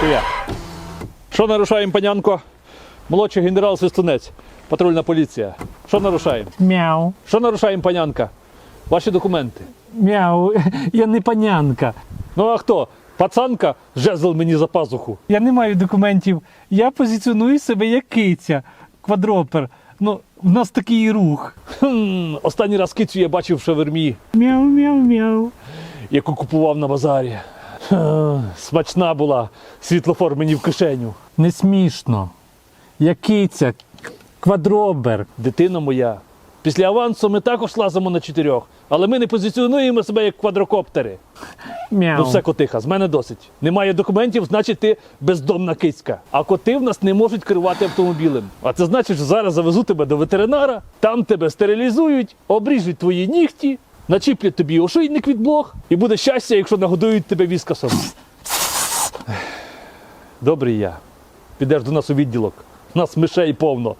Привіт. Що нарушаємо, панянко? Молодший генерал Свистунець, патрульна поліція. Що нарушаємо? Мяу. Що нарушаємо, панянка? Ваші документи. Мяу. Я не панянка. Ну а хто? Пацанка жезл мені за пазуху. Я не маю документів. Я позиціоную себе як киця, квадропер. Ну, в нас такий рух. Хм, останній раз кицю я бачив в шавермі, Мяу, мяу, мяу. яку купував на базарі. Смачна була, світлофор мені в кишеню. Не смішно. Я киця, квадробер. Дитина моя. Після авансу ми також лазимо на чотирьох, але ми не позиціонуємо себе як квадрокоптери. Мяу. Ну все, котиха, з мене досить. Немає документів, значить ти бездомна кицька. А коти в нас не можуть керувати автомобілем. А це значить, що зараз завезу тебе до ветеринара, там тебе стерилізують, обріжуть твої нігті, начіплять тобі ошийник від блох, і буде щастя, якщо нагодують тебе віскасом. Добрий я. Підеш до нас у відділок. У нас мишей повно.